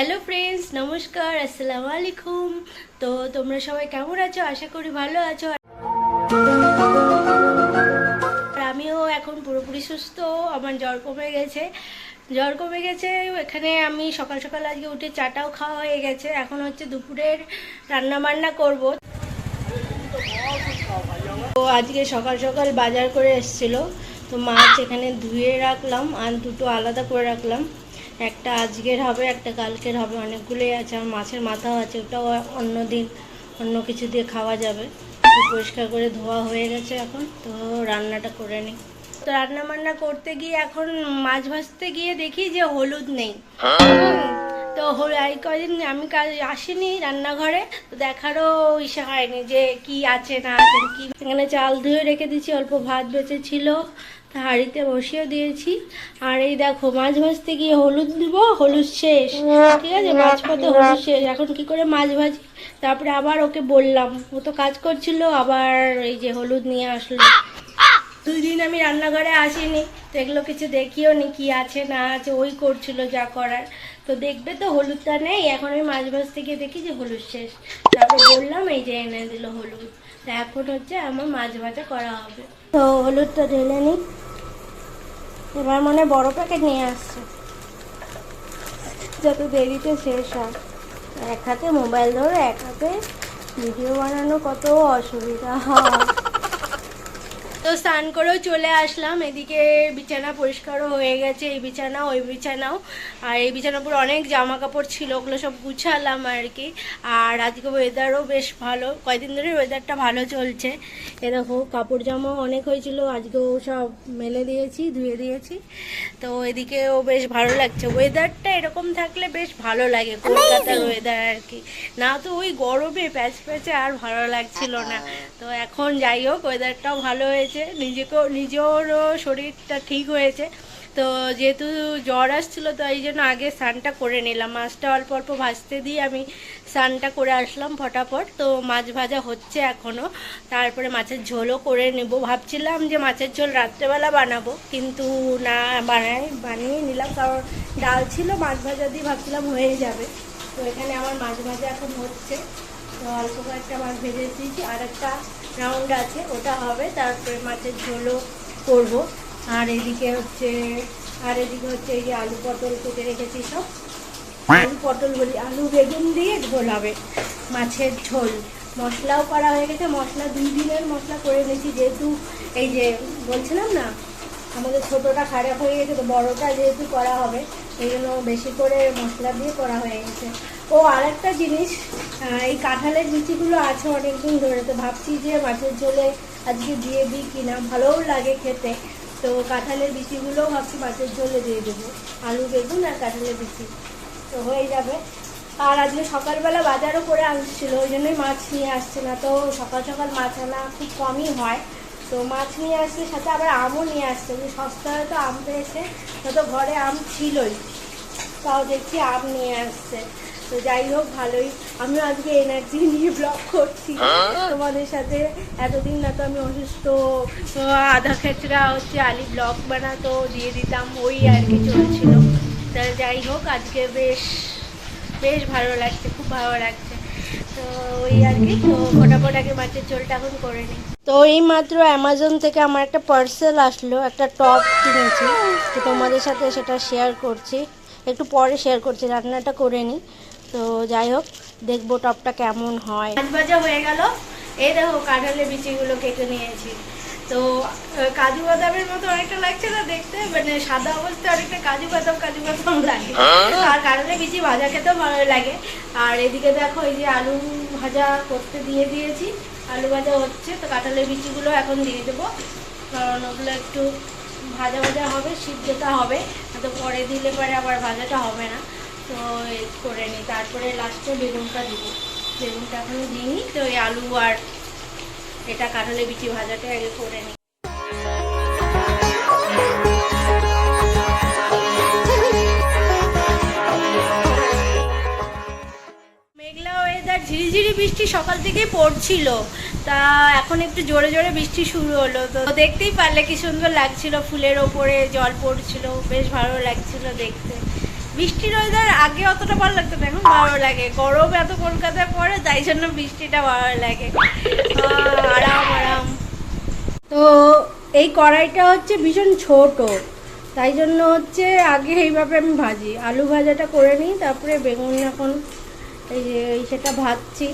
Hello friends নমস্কার আসসালামু আলাইকুম তো তোমরা সবাই কেমন আছো? আশা করি ভালো আছো। আমিও এখন পুরোপুরি সুস্থ। আমার জ্বর কমে গেছে। জ্বর কমে গেছে। এখানে আমি সকাল সকাল আজকে উঠে চাটাও খাওয়া হয়ে গেছে। এখন হচ্ছে দুপুরের রান্না বান্না করব। তো আজকে সকাল সকাল বাজার করে এসেছিল। তো মাছ এখানে ধুয়ে রাখলাম। আর দুটো আলাদা করে রাখলাম। একটা আজকের হবে, একটা কালকের হবে, অনেকগুলোই আছে, আর মাছের মাথাও আছে, ওটাও অন্য দিন অন্য কিছু দিয়ে খাওয়া যাবে। পরিষ্কার করে ধোয়া হয়ে গেছে এখন, তো রান্নাটা করে নিই। তো রান্না বান্না করতে গিয়ে এখন মাছ ভাজতে গিয়ে দেখি যে হলুদ নেই। তো এই কদিন আমি কাল আসিনি রান্নাঘরে, তো দেখারও ইসে হয়নি যে কি আছে না আছে, কি এখানে চাল ধুয়ে রেখে দিয়েছি, অল্প ভাত বেঁচে ছিল। তা হাঁড়িতে বসিয়ে দিয়েছি। আর এই দেখো, মাছ ভাজতে গিয়ে হলুদ দিব হলুদ শেষ। ঠিক আছে? মাছ পাতে হলুদ শেষ। এখন কি করে মাছ ভাজি? তারপরে আবার ওকে বললাম। ও তো কাজ করছিল, আবার এই যে হলুদ নিয়ে আসলো। দুই দিন আমি রান্নাঘরে আসিনি, তো এগুলো কিছু দেখিও নি কি আছে না আছে, ওই করছিল যা করার। তো দেখবে তো হলুদটা নেই, এখন আমি মাছ ভাজতে গিয়ে দেখি যে হলুদ শেষ। তারপর বললাম, এই যে এনে দিল হলুদ। তো এখন হচ্ছে আমার মাছ ভাজা করা হবে। তো হলুদটা ঢেলে নিই এবার মনে বড় প্যাকেট নিয়ে আসছে। যত দেরিতে শেষ হয়। এক হাতে মোবাইল ধরে, এক হাতে ভিডিও বানানো কত অসুবিধা। হয় তো স্নান করেও চলে আসলাম। এদিকে বিছানা পরিষ্কারও হয়ে গেছে এই বিছানা ওই বিছানাও। আর এই বিছানার উপর অনেক জামা কাপড় ছিল ওগুলো সব গুছালাম আর কি। আর আজকে ওয়েদারও বেশ ভালো। কয়দিন ধরে ওয়েদারটা ভালো চলছে। এ দেখো কাপড় জামাও অনেক হয়েছিল আজকেও সব মেলে দিয়েছি ধুয়ে দিয়েছি। তো এদিকেও বেশ ভালো লাগছে। ওয়েদারটা এরকম থাকলে বেশ ভালো লাগে কলকাতার ওয়েদার আর কি। না তো ওই গরমে প্যাচ প্যাচে আর ভালো লাগছিল না। তো এখন যাই হোক ওয়েদারটাও ভালো হয়েছে। নিজেকেও, নিজেরও শরীরটা ঠিক হয়েছে। তো যেহেতু জ্বর আসছিল, তো এই জন্য আগে স্নানটা করে নিলাম। মাছটা অল্প অল্প ভাজতে দিয়ে আমি স্নানটা করে আসলাম ফটাফট। তো মাছ ভাজা হচ্ছে এখনও তারপরে মাছের ঝোলও করে নেব। ভাবছিলাম যে মাছের ঝোল রাত্রেবেলা বানাবো, কিন্তু না, বানাই, বানিয়ে নিলাম। কারণ ডাল ছিল, মাছ ভাজা দিয়ে ভাবছিলাম হয়ে যাবে। তো এখানে আমার মাছ ভাজা এখন হচ্ছে। তো অল্প কয়েকটা মাছ ভেজে দিয়েছি। আর একটা রাউন্ড আছে ওটা হবে। তারপরে মাছের ঝোলও করব। আর এদিকে হচ্ছে আর এদিকে হচ্ছে এই যে আলু পটল কেটে রেখেছি সব। আলু পটল বলি আলু বেগুন দিয়ে ঝোল হবে মাছের ঝোল। মশলাও করা হয়ে গেছে মশলা দুই দিনের মশলা করে নিয়েছি যেহেতু এই যে বলছিলাম না আমাদের ছোটোটা খারাপ হয়ে গেছে তো বড়োটা যেহেতু করা হবে এই জন্য বেশি করে মশলা দিয়ে করা হয়ে গেছে। ও আরেকটা জিনিস আহ, এই কাঁঠালের বিচিগুলো আছে অনেকদিন ধরে তো ভাবছি যে মাছের ঝোলে আজকে দিয়ে দিই কিনা। ভালোও লাগে খেতে। তো কাঁঠালের বিচিগুলোও ভাবছি মাছের ঝোলে দিয়ে দেবো। আলু বেগুন আর কাঁঠালের বিচি তো হয়ে যাবে। আর আজকে সকালবেলা বাজারও করে আসছিল ওই জন্যই মাছ নিয়ে আসছে না। তো সকাল সকাল মাছ আনা খুব কমই হয়। তো মাছ নিয়ে আসছে সাথে আবার আমও নিয়ে আসছে। যে সস্তায় তো আম পেয়েছে তো ঘরে আম ছিলই। তাও দেখছি আম নিয়ে আসছে। তো যাই হোক ভালোই। আমিও আজকে এনার্জি নিয়ে ব্লগ করছি। তোমাদের সাথে এতদিন না তো আমি অসুস্থ আধা ক্ষেত্রা হচ্ছে আলি ব্লগ বানাতো দিয়ে দিতাম ওই আর কি চলছিল। তা যাই হোক আজকে বেশ বেশ ভালো লাগছে খুব ভালো লাগছে। তো ওই আর কি তো ফটাফট আগে মাছের ঝোলটা এখন করে নিই। তো এই মাত্র অ্যামাজন থেকে আমার একটা পার্সেল আসলো একটা টপ কিনেছি। তো তোমাদের সাথে সেটা শেয়ার করছি। একটু পরে শেয়ার করছি রান্নাটা করে নিই। তো যাই হোক দেখব টপটা কেমন হয়। মাছ ভাজা হয়ে গেল। এই দেখো কাঁঠালের বিচিগুলো কেটে নিয়েছি। তো কাজু বাদামের মতো অনেকটা লাগছে না দেখতে মানে সাদা অবস্থায় অনেকটা কাজু বাদাম কাজু বাদাম লাগে। আর কারণে বিচি ভাজা খেতেও ভালো লাগে। আর এদিকে দেখো এই যে আলু ভাজা করতে দিয়ে দিয়েছি। আলু ভাজা হচ্ছে তো কাঁঠালের বিচিগুলো এখন দিয়ে দেবো। কারণ ওগুলো একটু ভাজা ভাজা হবে সিদ্ধটা হবে। তো পরে দিলে পরে আবার ভাজাটা হবে না। তো করে নিই। তারপরে লাস্টে বেগুনটা দিব। বেগুনটা এখনও দিইনি, তো এই আলু আর এটা কাঁঠালের বিচি ভাজাটা আগে করে নিই। ঝিরিঝিরি বৃষ্টি সকাল থেকেই পড়ছিল। তা এখন একটু জোরে জোরে বৃষ্টি শুরু হলো। তো দেখতেই পারলে কি সুন্দর লাগছিল। ফুলের ওপরে জল পড়ছিল, বেশ ভালো লাগছিল দেখতে। বৃষ্টির ওয়েদার আগে অতটা ভালো লাগতো না, এখন ভালো লাগে। গরম এত কলকাতায় পড়ে, তাই জন্য বৃষ্টিটা ভালো লাগে। আরাম আরাম। তো এই কড়াইটা হচ্ছে ভীষণ ছোট, তাই জন্য হচ্ছে আগে এইভাবে আমি ভাজি। আলু ভাজাটা করে নিই, তারপরে বেগুন এখন এই যে সেটা ভাজছি।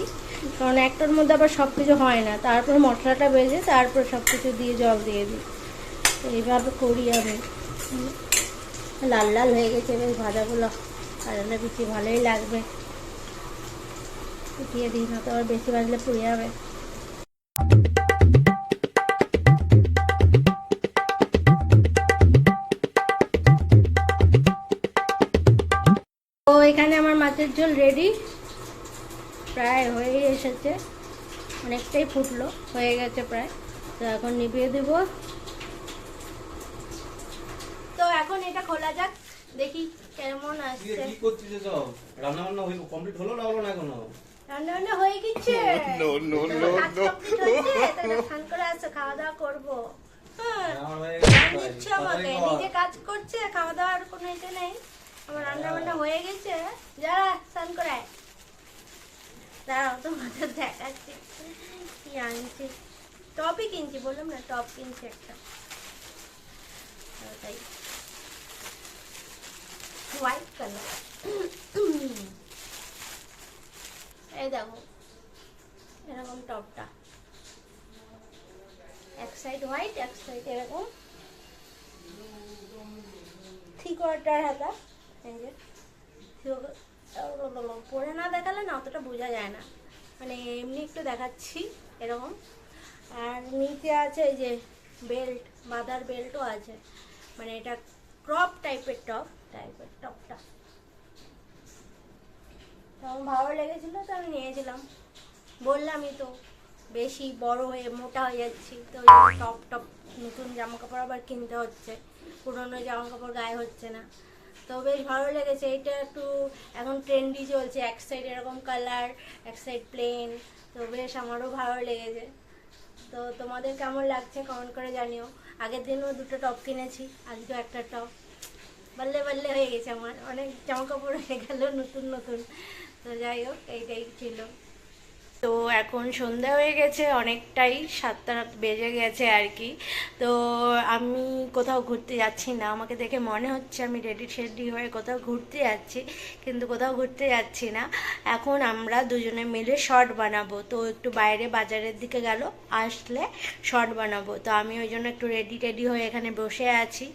কারণ একটার মধ্যে আবার সব কিছু হয় না। তারপর মশলাটা বেজে তারপর সব কিছু দিয়ে জল দিয়ে দিই। এইভাবে করি আমি। লাল লাল হয়ে গেছে, বেশ ভাজাগুলো। ভাজালে বেশি ভালোই লাগবে। ফুটিয়ে দিই, না তো আবার বেশি ভাজলে পুড়ে যাবে। তো এখানে আমার মাছের ঝোল রেডি প্রায় হয়ে এসেছে। অনেকটাই ফুটলো, হয়ে গেছে প্রায়। তো এখন নিভিয়ে দেব তো এখন এটা খোলা যাক দেখি কেমন আসছে কি করছিস সব রান্না বান্না হয়ে কমপ্লিট হলো না হলো না এখনও? রান্না বান্না হয়ে গেছে। no, কাজ no. তাহলে স্নান করে আসো খাওয়া দাওয়া করব। হ্যাঁ হয়ে। নিজে কাজ করছে খাওয়া দাওয়ার কোনো ইতে নেই। আমার রান্না বান্না হয়ে গেছে। যারা স্নান করে। দাঁড়াও তোমাদের দেখাচ্ছি। কি আনছি? টপই কিনছি বললাম না টপ কিনছি একটা। তাই। হোয়াইট কালার এই দেখো, এরকম টপটা এক সাইড হোয়াইট এক সাইড এরকম। থ্রি কোয়ার্টার হাতা, এই যে। পরে না দেখালে না, অতটা বোঝা যায় না। মানে এমনি একটু দেখাচ্ছি, এরকম। আর নিচে আছে এই যে বেল্ট বাদার বেল্টও আছে। মানে এটা ক্রপ টাইপের টপ টাইপের টপটা আমার ভালো লেগেছিলো তো আমি নিয়েছিলাম। বললামই তো, বেশি বড় হয়ে, মোটা হয়ে যাচ্ছি, তো টপ টপ নতুন জামা কাপড় আবার কিনতে হচ্ছে। পুরনো জামা কাপড় গায়ে হচ্ছে না। তো বেশ ভালো লেগেছে, এটা একটু এখন ট্রেন্ডি চলছে, এক সাইড এরকম কালার এক সাইড প্লেন তো বেশ আমারও ভালো লেগেছে। তো তোমাদের কেমন লাগছে? কমেন্ট করে জানিও। আগের দিনও দুটো টপ কিনেছি, আজকেও একটা টপ বাল্লে বাল্লে হয়ে গেছে আমার, অনেক জামা কাপড় হয়ে গেল নতুন নতুন। তো যাই হোক, এইটাই ছিল। তো এখন সন্ধ্যা হয়ে গেছে, অনেকটাই সাতটা বেজে গেছে আর কি। তো আমি কোথাও ঘুরতে যাচ্ছি না, আমাকে দেখে মনে হচ্ছে আমি রেডি শেডি হয়ে কোথাও ঘুরতে যাচ্ছি, কিন্তু কোথাও ঘুরতে যাচ্ছি না। এখন আমরা দুজনে মিলে শর্ট বানাবো, তো একটু বাইরে বাজারের দিকে গেল, আসলে শর্ট বানাবো। তো আমি ওই জন্য একটু রেডি টেডি হয়ে এখানে বসে আছি।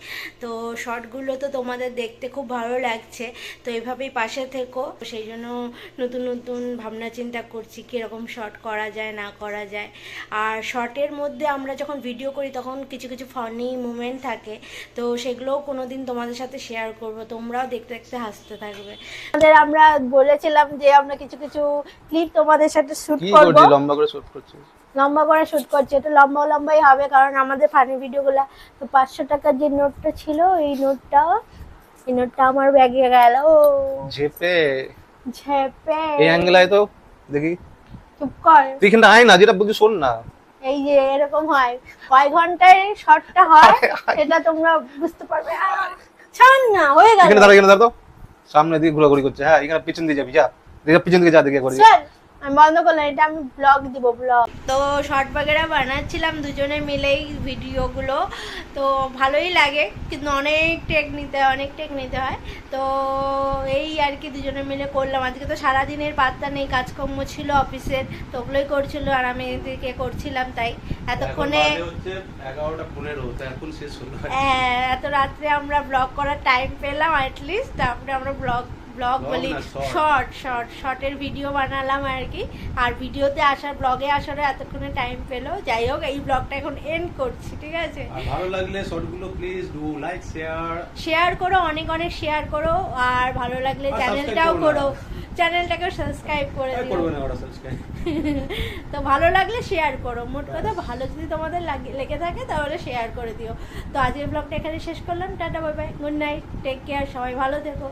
তো শর্টগুলো তো তোমাদের দেখতে খুব ভালো লাগছে, তো এভাবেই পাশে থেকো। সেই জন্য নতুন নতুন ভাবনা চিন্তা করছি, কীরকম শর্ট করা যায় না করা যায়। আর শর্টের মধ্যে আমরা যখন ভিডিও করি তখন কিছু কিছু ফানি মুমেন্ট থাকে। তো সেগুলোও কোনো দিন তোমাদের সাথে শেয়ার করব। তোমরাও দেখতে দেখতে হাসতে থাকবে। আমাদের আমরা বলেছিলাম যে আমরা কিছু কিছু ক্লিপ তোমাদের সাথে শুট কি করব। লম্বা করে শুট করছিস? লম্বা করে শুট করছি। এটা লম্বা লম্বাই হবে কারণ আমাদের ফানি ভিডিওগুলো তো পাঁচশো টাকার যে নোটটা ছিল এই নোটটা এই নোটটা আমার ব্যাগে গেল। ঝেপে। ঝেপে। এই অ্যাঙ্গেল আয় তো দেখি। চুপ কর। তুই এখানে আয় না যেটা বলছি শোন না। এই যে এরকম হয় কয় ঘন্টায় শর্টটা হয় সেটা তোমরা বুঝতে পারবে। ছাড় না হয়ে গেল। এখানে দাঁড়া এখানে দাঁড়া তো। সামনে দিকে ঘোরাঘুরি করছে হ্যাঁ এখানে পিছন দিয়ে যাবি যা। দেখে পিছন দিকে যা দেখে চল। আমি বন্ধ করলাম এটা আমি ব্লগ দিব ব্লগ তো শর্ট বাগেরা বানাচ্ছিলাম দুজনে মিলেই ভিডিওগুলো। তো ভালোই লাগে কিন্তু অনেক টেক নিতে হয় অনেক টেক নিতে হয়। তো এই আর কি দুজনে মিলে করলাম। আজকে তো সারাদিনের পাত্তা নেই কাজকর্ম ছিল অফিসের তো ওগুলোই করছিল আর আমি এদিকে করছিলাম তাই। এতক্ষণে হচ্ছে এগারোটা পনেরো তো এখন শেষ হলো হ্যাঁ, এত রাত্রে আমরা ব্লগ করার টাইম পেলাম অ্যাটলিস্ট তারপরে আমরা ব্লগ ব্লগ বলি শর্ট শর্ট শর্টের ভিডিও বানালাম আর কি। আর ভিডিওতে আসার ব্লগে আসারও এতক্ষণে টাইম পেল। যাই হোক এই ব্লগটা এখন এন্ড করছি ঠিক আছে? আর ভালো লাগলে শর্টগুলো please do like share share করো অনেক অনেক শেয়ার করো। আর ভালো লাগলে চ্যানেলটাও করো করো। চ্যানেলটাকে সাবস্ক্রাইব করে দিও। করবে না ওরা সাবস্ক্রাইব তো ভালো লাগলে শেয়ার করো। মোট কথা ভালো যদি তোমাদের লাগে- লেগে থাকে তাহলে শেয়ার করে দিও। তো আজকের ব্লগটা এখানে শেষ করলাম। Tata bye bye good night take care সবাই ভালো থেকো।